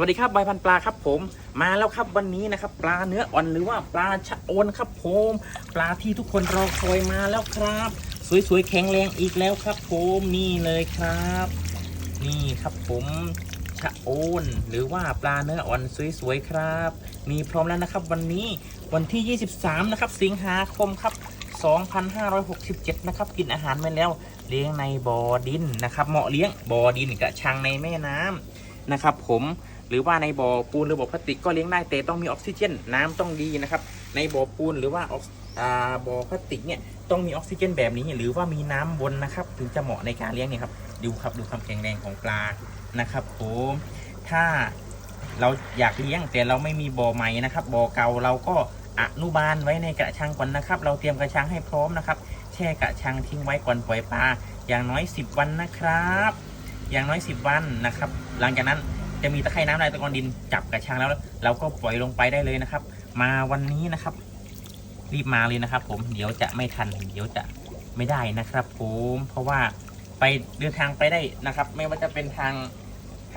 วัสดีครับใบพันปลาครับผมมาแล้วครับวันนี้นะครับ ปลาเนื้ออ่อนหรือว่าปลาชะโอนครับผมปลาที่ทุกคนรอคอยมาแล้วครับ สวยๆแข็งแรงอีกแล้วครับผมนี่เลยครับ นี่ครับผมชะโอนหรือว่าปลาเนื้ออ่อนสวยๆครับ มีพร้อมแล้วนะครับ วันนี้วันที่ 23 นะครับ สิงหาคมครับ 2567 นะครับ กินอาหารไปแล้ว เลี้ยงในบ่อดินนะครับ เหมาะเลี้ยงบ่อดินกับชังในแม่น้ำนะครับผม หรือว่าในบ่อปูนหรือบ่อพลาสติกก็เลี้ยงได้แต่ต้องมีออกซิเจน น้ำต้องดีนะครับ ในบ่อปูนหรือว่าออกอ่าบ่อพลาสติกเนี่ยต้องมีออกซิเจนแบบนี้ หรือว่ามีน้ำวนนะครับ ถึงจะเหมาะในการเลี้ยงเนี่ยครับดูครับดูความแข็งแรงของปลานะครับผมถ้าเราอยากเลี้ยงแต่เราไม่มีบ่อใหม่นะครับบ่อเก่าเราก็อนุบาลไว้ในกระชังก่อนนะครับ เราเตรียมกระชังให้พร้อมนะครับ แช่กระชังทิ้งไว้ก่อนปล่อยปลาอย่างน้อย 10 วันนะครับ อย่างน้อย 10 วันนะครับ หลังจากนั้น จะมีตะไคร่น้ำลายตะกอนดินจับกระชังแล้ว เราก็ปล่อยลงไปได้เลยนะครับ มาวันนี้นะครับ รีบมาเลยนะครับ ผมเดี๋ยวจะไม่ทันเดี๋ยวจะไม่ได้นะครับ ผมเพราะว่าไปเดินทางไปได้นะครับ ไม่ว่าจะเป็นทาง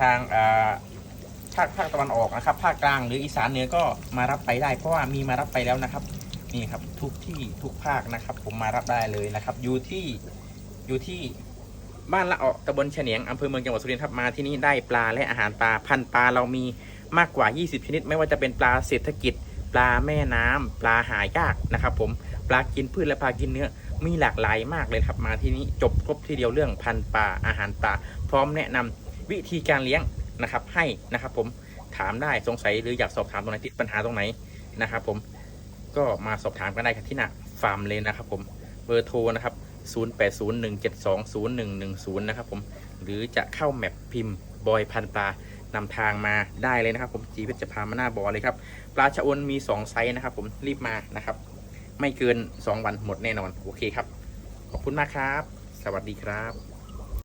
ทางอ่าภาคภาคตะวันออกนะครับ ภาคกลางหรืออีสานเหนือก็มารับไปได้ เพราะว่ามีมารับไปแล้วนะครับนี่ครับทุกที่ทุกภาคนะครับ ผมมารับได้เลยนะครับ อยู่ที่อยู่ที่ บ้านละออกตำบลเฉนียงอำเภอเมืองจังหวัดสุรินทร์ครับมาที่นี่ได้ปลาและอาหารปลาพันปลาเรามีมากกว่า 20 ชนิด ไม่ว่าจะเป็นปลาเศรษฐกิจ ปลาแม่น้ำปลาหายากนะครับผมปลากินพืชและปลากินเนื้อมีหลากหลายมากเลยครับมาที่นี้จบครบทีเดียวเรื่องพันปลาอาหารปลาพร้อมแนะนำวิธีการเลี้ยงนะครับให้นะครับผมถามได้สงสัยหรืออยากสอบถามตรงไหนติดปัญหาตรงไหนนะครับผมก็มาสอบถามกันได้ที่หน้าฟาร์มเลยนะครับผมเบอร์โทรนะครับ 0801720110 นะครับผม หรือจะเข้าแมปพิมพ์บอยพันปลานำทางมาได้เลยนะครับ ผมจีเพชรจะพามาหน้าบอเลยครับ ปลาชะอวนมี 2 ไซส์นะครับผมรีบมานะครับ ไม่เกิน 2 วันหมดแน่นอน โอเคครับ ขอบคุณมากครับ สวัสดีครับ